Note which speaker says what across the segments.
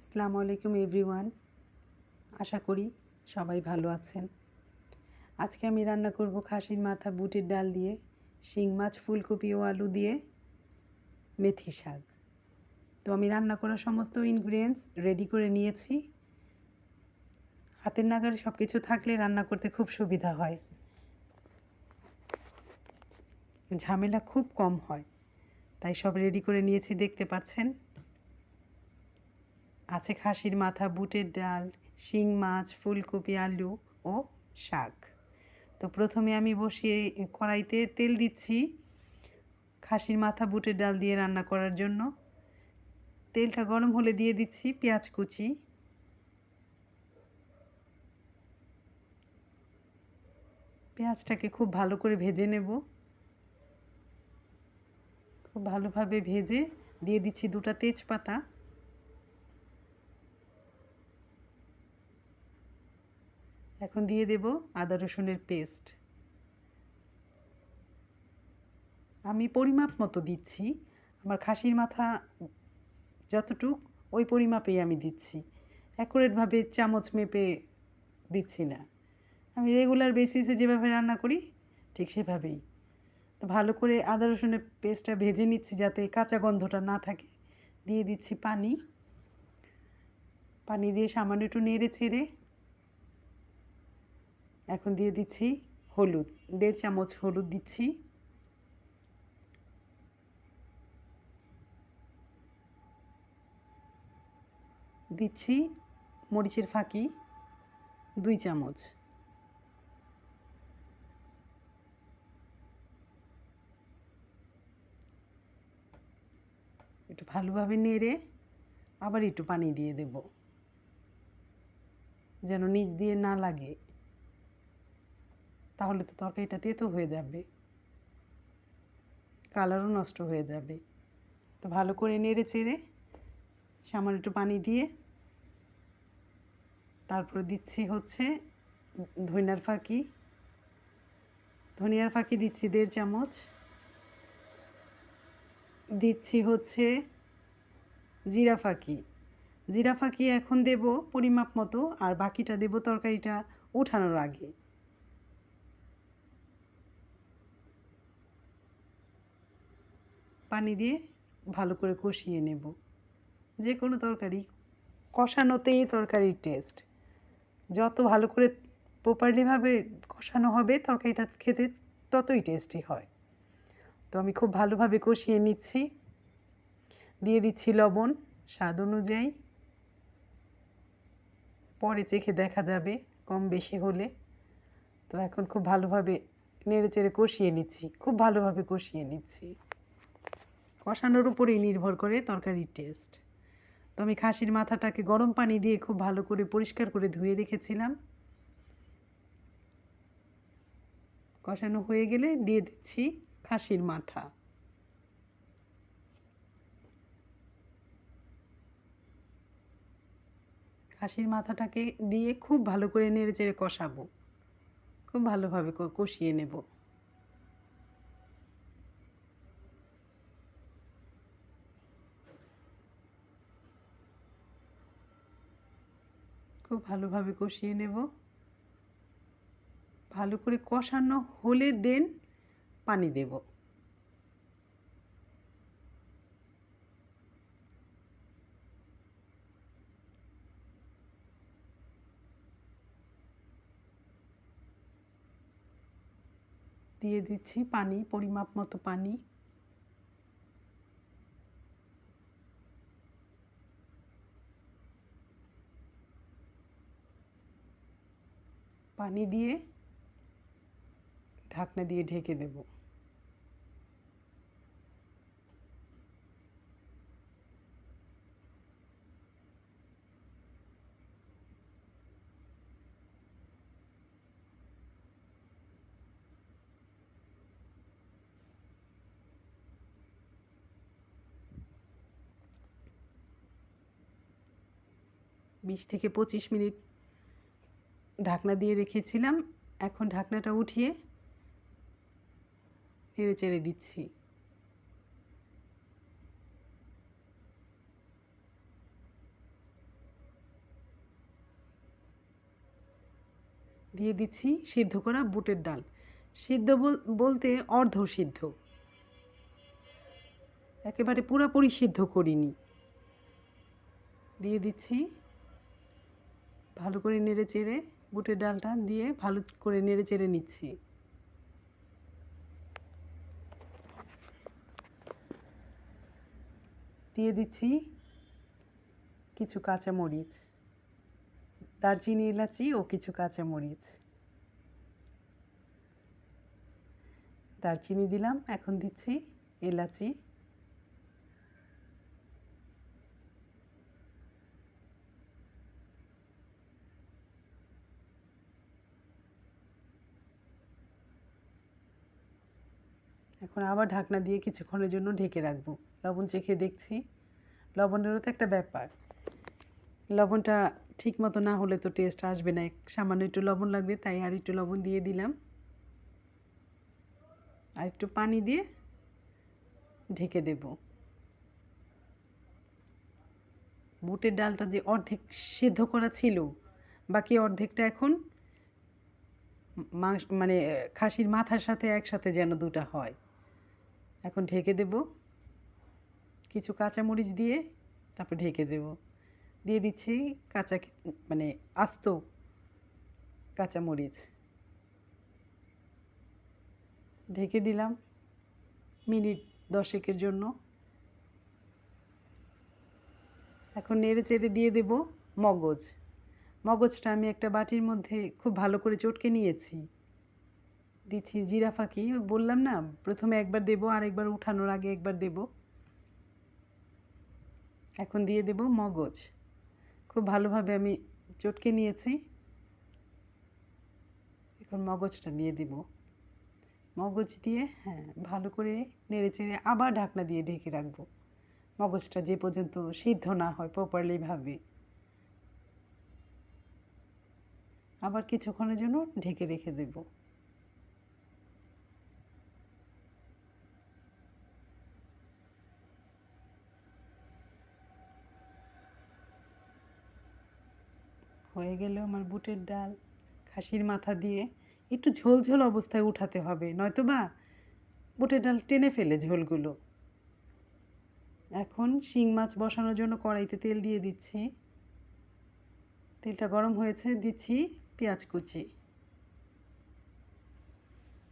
Speaker 1: আসসালামু আলাইকুম এভরিওয়ান। আশা করি সবাই ভালো আছেন। আজকে আমি রান্না করব খাসির মাথা, বুটের ডাল দিয়ে, শিং মাছ, ফুলকপি ও আলু দিয়ে মেথি শাক। তো আমি রান্না করা সমস্ত ইনগ্রিডিয়েন্টস রেডি করে নিয়েছি। হাতের নাগারে সব কিছু থাকলে রান্না করতে খুব সুবিধা হয়। ঝামেলা খুব কম হয়। তাই সব রেডি করে নিয়েছি, দেখতে পাচ্ছেন। আছে খাসির মাথা, বুটের ডাল, শিং মাছ, ফুলকপি, আলু ও শাক। তো প্রথমে আমি বসিয়ে কড়াইতে তেল দিচ্ছি খাসির মাথা, বুটের ডাল দিয়ে রান্না করার জন্য। তেলটা গরম হলে দিয়ে দিচ্ছি পেঁয়াজ কুচি। পেঁয়াজটাকে খুব ভালো করে ভেজে নেব। খুব ভালোভাবে ভেজে দিয়ে দিচ্ছি দুটা তেজপাতা। এখন দিয়ে দেব আদা রসুনের পেস্ট। আমি পরিমাপ মতো দিচ্ছি। আমার খাসির মাথা যতটুক, ওই পরিমাপেই আমি দিচ্ছি। অ্যাকুরেটভাবে চামচ মেপে দিচ্ছি না। আমি রেগুলার বেসিসে যেভাবে রান্না করি, ঠিক সেভাবেই। তো ভালো করে আদা রসুনের পেস্টটা ভেজে নিচ্ছি যাতে কাঁচা গন্ধটা না থাকে। দিয়ে দিচ্ছি পানি। পানি দিয়ে সামান্য একটু নেড়ে ছেড়ে এখন দিয়ে দিচ্ছি হলুদ, দেড় চামচ হলুদ দিচ্ছি। দিচ্ছি মরিচের ফাঁকি, দুই চামচ। একটু ভালোভাবে নেড়ে আবার একটু পানি দিয়ে দেব, যেন নিচ দিয়ে না লাগে। তাহলে তো তরকারিটা তেতো হয়ে যাবে। কালারও নষ্ট হয়ে যাবে। তো ভালো করে নেড়ে চেড়ে সামান্য একটু পানি দিয়ে তারপরে দিচ্ছি হচ্ছে ধনিয়ার ফাঁকি। ধনিয়ার ফাঁকি দিচ্ছি দেড় চামচ। দিচ্ছি হচ্ছে জিরা ফাঁকি। জিরা ফাঁকি এখন দেব পরিমাপ মতো আর বাকিটা দেব তরকারিটা উঠানোর আগে। পানি দিয়ে ভালো করে কষিয়ে নেব। যে কোনো তরকারি, কষানোতেই তরকারির টেস্ট যত ভালো করে প্রপারলিভাবে কষানো হবে তরকারিটা খেতে ততই টেস্টি হয়। তো আমি খুব ভালোভাবে কষিয়ে নিচ্ছি। দিয়ে দিচ্ছি লবণ, স্বাদ অনুযায়ী। পরে চেখে দেখা যাবে কম বেশি হলে। তো এখন খুব ভালোভাবে নেড়ে চেড়ে কষিয়ে নিচ্ছি, খুব ভালোভাবে কষিয়ে নিচ্ছি। কষানোর উপরেই নির্ভর করে তরকারির টেস্ট তো আমি খাসির মাথাটাকে গরম পানি দিয়ে খুব ভালো করে পরিষ্কার করে ধুয়ে রেখেছিলাম। কষানো হয়ে গেলে দিয়ে দিচ্ছি খাসির মাথা। খাসির মাথাটাকে দিয়ে খুব ভালো করে নেড়ে চেড়ে কষাবো। খুব ভালোভাবে কষিয়ে নেব। ভালোভাবে কষিয়ে নেব। ভালো করে কষানো হলে দেন পানি দেব। দিয়ে দিচ্ছি পানি, পরিমাপ মতো পানি। পানি দিয়ে ঢাকনা দিয়ে ঢেকে দেব। বিশ থেকে পঁচিশ মিনিট ঢাকনা দিয়ে রেখেছিলাম। এখন ঢাকনাটা উঠিয়ে নেড়ে চেড়ে দিচ্ছি। দিয়ে দিচ্ছি সিদ্ধ করা বুটের ডাল। সিদ্ধ বলতে অর্ধ সিদ্ধ। একেবারে পুরাপুরি সিদ্ধ করিনি। দিয়ে দিচ্ছি ভালো করে নেড়ে চেড়ে বুটের ডালটা দিয়ে ভালো করে নেড়ে চেড়ে নিচ্ছি। দিয়ে দিচ্ছি কিছু কাঁচা মরিচ দারচিনি, এলাচি ও কিছু কাঁচা মরিচ দারচিনি দিলাম, এখন দিচ্ছি এলাচি। এখন আবার ঢাকনা দিয়ে কিছুক্ষণের জন্য ঢেকে রাখব। লবণ চেখে দেখছি, লবণেরও তো একটা ব্যাপার। লবণটা ঠিক মতো না হলে তো টেস্ট আসবে না। সামান্য একটু লবণ লাগবে, তাই আর একটু লবণ দিয়ে দিলাম। আর একটু পানি দিয়ে ঢেকে দেব। বুটের ডালটা যে অর্ধেক সিদ্ধ করা ছিল, বাকি অর্ধেকটা এখন মাংস মানে খাসির মাথার সাথে একসাথে যেন দুটা হয়। এখন ঢেকে দেব। কিছু কাঁচামরিচ দিয়ে তারপর ঢেকে দেব। দিয়ে দিচ্ছি কাঁচা মানে আস্ত কাঁচামরিচ। ঢেকে দিলাম মিনিট দশেকের জন্য। এখন নেড়ে চেড়ে দিয়ে দেব মগজ। মগজটা আমি একটা বাটির মধ্যে খুব ভালো করে চটকে নিয়েছি। দিচ্ছি, জিরা ফাঁকি। বললাম না, প্রথমে একবার দেবো আর একবার উঠানোর আগে একবার দেব। এখন দিয়ে দেব মগজ। খুব ভালোভাবে আমি চটকে নিয়েছি। এখন মগজটা দিয়ে দেব। মগজ দিয়ে হ্যাঁ ভালো করে নেড়ে চেড়ে আবার ঢাকনা দিয়ে ঢেকে রাখব। মগজটা যে পর্যন্ত সিদ্ধ না হয় প্রপারলিভাবে আবার কিছুক্ষণের জন্য ঢেকে রেখে দেব। হয়ে গেল আমার বুটের ডাল, খাসির মাথা দিয়ে। একটু ঝোল ঝোল অবস্থায় উঠাতে হবে নয়তো বা বুটের ডাল টেনে ফেলে ঝোলগুলো। এখন শিং মাছ বসানোর জন্য কড়াইতে তেল দিয়ে দিচ্ছি। তেলটা গরম হয়েছে, দিচ্ছি পেঁয়াজ কুচি।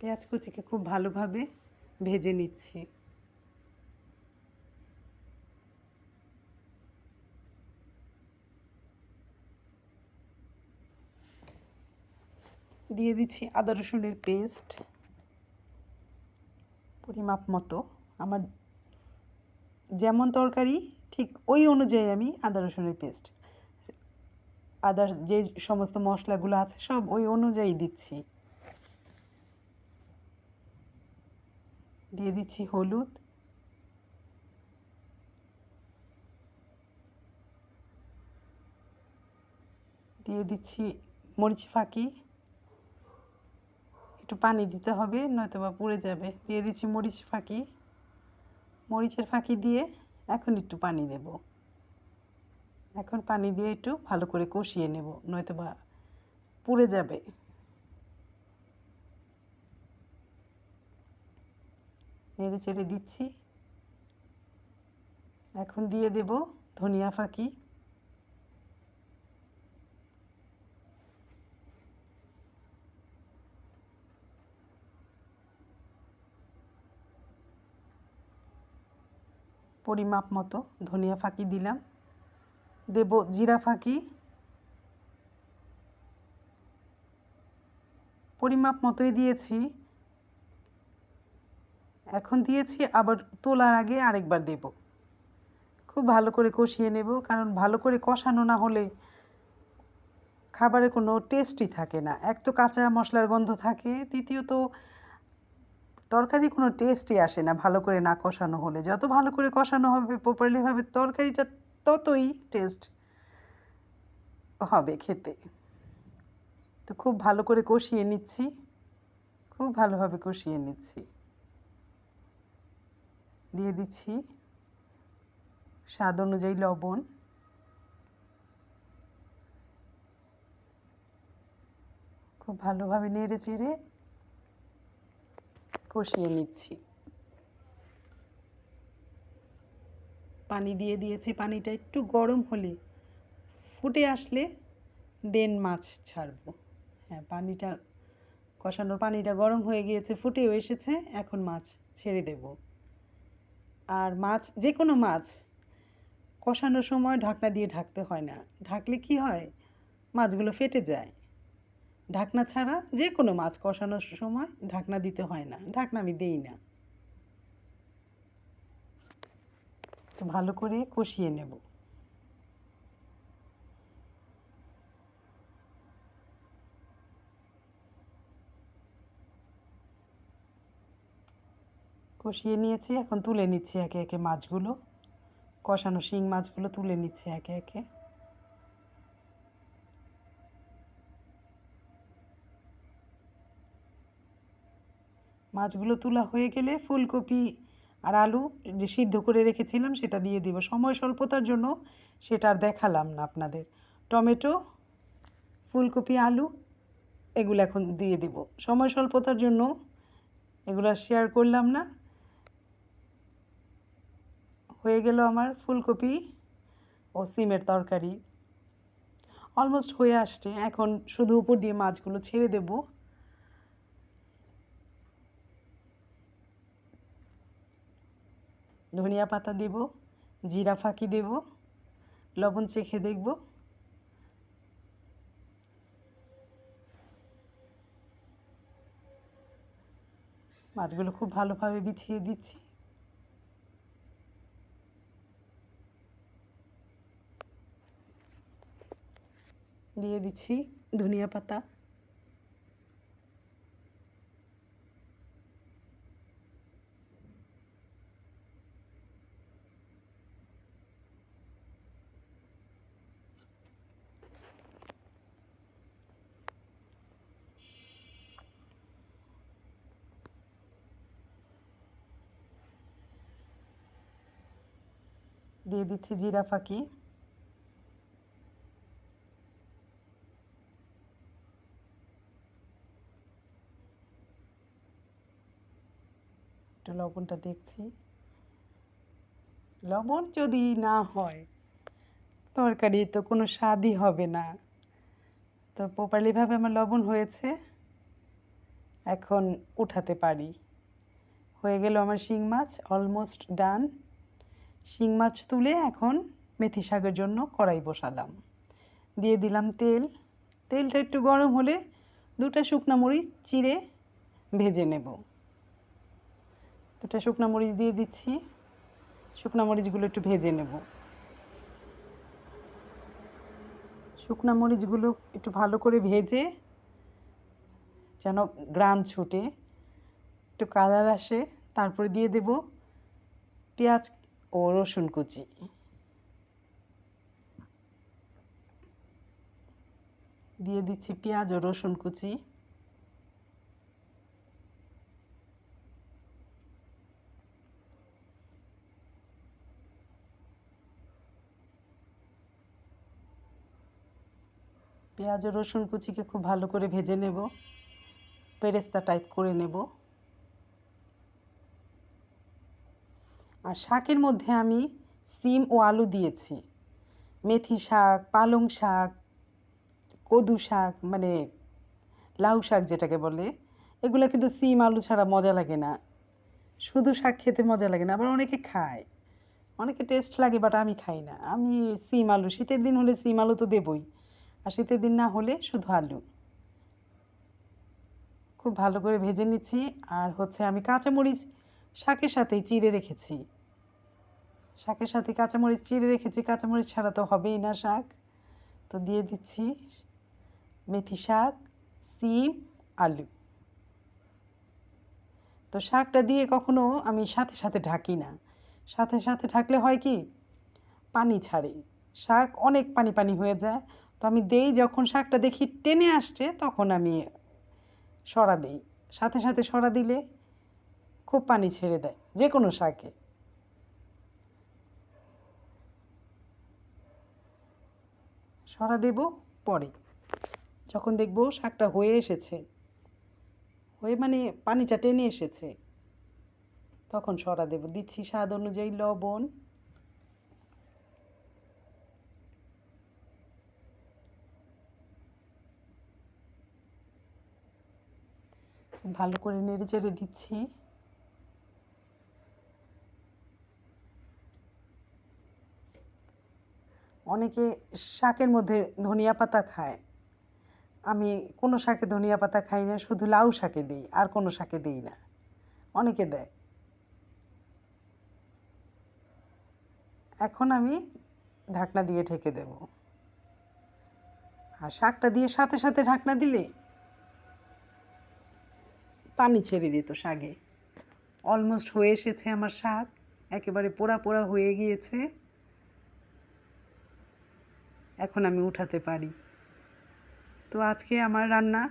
Speaker 1: পেঁয়াজ কুচিকে খুব ভালোভাবে ভেজে নিচ্ছি। দিয়ে দিচ্ছি আদা রসুনের পেস্ট। পরিমাপ মতো। আমার যেমন তরকারি, ঠিক ওই অনুযায়ী আমি আদা রসুনের পেস্ট। আদার যে সমস্ত মশলাগুলো আছে, সব ওই অনুযায়ী দিচ্ছি। দিয়ে দিচ্ছি হলুদ। দিয়ে দিচ্ছি মরিচ ফাঁকি। একটু পানি দিতে হবে নয়তো বা পুড়ে যাবে। দিয়ে দিচ্ছি মরিচ ফাঁকি। মরিচের ফাঁকি দিয়ে এখন একটু পানি দেব। এখন পানি দিয়ে একটু ভালো করে কষিয়ে নেব নয়তো বা পুড়ে যাবে। নেড়ে চেড়ে দিচ্ছি। এখন দিয়ে দেব ধনিয়া ফাঁকি। পরিমাপ মতো ধনিয়া ফাঁকি দিলাম। দেব জিরা ফাঁকি। পরিমাপ মতোই দিয়েছি। এখন দিয়েছি, আবার তোলার আগে আরেকবার দেব। খুব ভালো করে কষিয়ে নেব, কারণ ভালো করে কষানো না হলে খাবারে কোনো টেস্টই থাকে না। এক তো কাঁচা মশলার গন্ধ থাকে, দ্বিতীয়ত তরকারি কোনো টেস্টই আসে না ভালো করে না কষানো হলে। যত ভালো করে কষানো হবে প্রপারলিভাবে তরকারিটা ততই টেস্ট হবে খেতে। তো খুব ভালো করে কষিয়ে নিচ্ছি। খুব ভালোভাবে কষিয়ে নিচ্ছি। দিয়ে দিচ্ছি স্বাদ অনুযায়ী লবণ। খুব ভালোভাবে নেড়ে চেড়ে কষিয়ে নিচ্ছি। পানি দিয়ে দিয়েছি, পানিটা একটু গরম হলে ফুটে আসলে দেন মাছ ছাড়বো। হ্যাঁ পানিটা কষানোর পানিটা গরম হয়ে গিয়েছে, ফুটেও এসেছে, এখন মাছ ছেড়ে দেব। আর মাছ যে কোনো মাছ কষানোর সময় ঢাকনা দিয়ে ঢাকতে হয় না। ঢাকলে কি হয়? মাছগুলো ফেটে যায়। ঢাকনা ছাড়া যে কোনো মাছ কষানোর সময় ঢাকনা দিতে হয় না। ঢাকনা আমি দিই না। তো ভালো করে কষিয়ে নেব। কষিয়ে নিয়েছি, এখন তুলে নিচ্ছি একে একে মাছগুলো। কষানো শিং মাছগুলো তুলে নিচ্ছি একে একে। মাছগুলো তোলা হয়ে গেলে ফুলকপি আর আলু যে সিদ্ধ করে রেখেছিলাম সেটা দিয়ে দিব। সময় স্বল্পতার জন্য সেটা আর দেখালাম না আপনাদের। টমেটো, ফুলকপি, আলু এগুলো এখন দিয়ে দিব। সময় স্বল্পতার জন্য এগুলো শেয়ার করলাম না। হয়ে গেল আমার ফুলকপি ও সিমের তরকারি। অলমোস্ট হয়ে আসছে। এখন শুধু উপর দিয়ে মাছগুলো ছেড়ে দেব। ধনিয়া পাতা দেব, জিরা ফাঁকি দেব, লবণ চেখে দেখব। মাছগুলো খুব ভালোভাবে বিছিয়ে দিচ্ছি। দিয়ে দিচ্ছি ধনিয়া পাতা। দিয়ে দিচ্ছি জিরা ফাঁকি। একটু লবণটা দেখছি। লবণ যদি না হয়, তরকারি তো কোনো স্বাদই হবে না। তো প্রপারলিভাবে আমার লবণ হয়েছে, এখন উঠাতে পারি। হয়ে গেল আমার শিং মাছ অলমোস্ট ডান শিং মাছ তুলে এখন মেথি শাকের জন্য কড়াই বসালাম। দিয়ে দিলাম তেল। তেলটা একটু গরম হলে দুটা শুকনা মরিচ চিড়ে ভেজে নেব। দুটা শুকনা মরিচ দিয়ে দিচ্ছি। শুকনা মরিচগুলো একটু ভেজে নেব। শুকনা মরিচগুলো একটু ভালো করে ভেজে যেন গ্রান ছুটে, একটু কালার আসে, তারপরে দিয়ে দেব পেঁয়াজ ও রসুন কুচি। দিয়ে দিচ্ছি পেঁয়াজ ও রসুন কুচি। পেঁয়াজ ও রসুন কুচিকে খুব ভালো করে ভেজে নেব। পেরেস্তা টাইপ করে নেব। আর শাকের মধ্যে আমি সিম ও আলু দিয়েছি। মেথি শাক, পালং শাক, কদু শাক মানে লাউ শাক যেটাকে বলে, এগুলো কিন্তু সিম আলু ছাড়া মজা লাগে না। শুধু শাক খেতে মজা লাগে না, আবার অনেকে খায়। অনেকে টেস্ট লাগে বাট আমি খাই না। আমি সিম আলু, শীতের দিন হলে সিম আলু তো দেবই, আর শীতের দিন না হলে শুধু আলু। খুব ভালো করে ভেজে নিচ্ছি, আর হচ্ছে আমি কাঁচামরিচ শাকের সাথেই চিড়ে রেখেছি। শাকের সাথে কাঁচামরিচ চিড়ে রেখেছি, কাঁচামরিচ ছাড়া তো হবেই না শাক। তো দিয়ে দিচ্ছি মেথি শাক, সিম, আলু। তো শাকটা দিয়ে কখনো আমি সাথে সাথে ঢাকি না। সাথে সাথে ঢাকলে হয় কি? পানি ছাড়ে। শাক অনেক পানি পানি হয়ে যায়। তো আমি দেই, যখন শাকটা দেখি টেনে আসছে, তখন আমি সরা দিই। সাথে সাথে সরা দিলে খুব পানি ছেড়ে দেয় যে কোনো শাকে। সরা দেব পরে। যখন দেখব শাকটা হয়ে এসেছে, হয়ে মানে পানিটা টেনে এসেছে, তখন সরা দেব। দিচ্ছি স্বাদ অনুযায়ী লবণ। ভালো করে নেড়ে চেড়ে দিচ্ছি। অনেকে শাকের মধ্যে ধনিয়া পাতা খায়। আমি কোনো শাকে ধনিয়া পাতা খাই না, শুধু লাউ শাকে দিই, আর কোনো শাকে দিই না। অনেকে দেয়। এখন আমি ঢাকনা দিয়ে ঢেকে দেব। আর শাকটা দিয়ে সাথে সাথে ঢাকনা দিলে পানি ছেড়ে দিত শাকে অলমোস্ট হয়ে এসেছে আমার শাক। একেবারে পোড়া পোড়া হয়ে গিয়েছে। এখন আমি উঠাতে পারি। তো আজকে আমার রান্না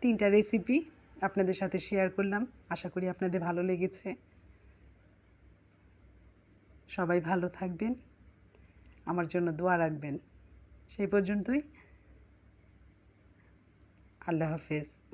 Speaker 1: তিনটা রেসিপি আপনাদের সাথে শেয়ার করলাম। আশা করি আপনাদের ভালো লেগেছে। সবাই ভালো থাকবেন। আমার জন্য দোয়া রাখবেন। সেই পর্যন্তই। আল্লাহ হাফেজ।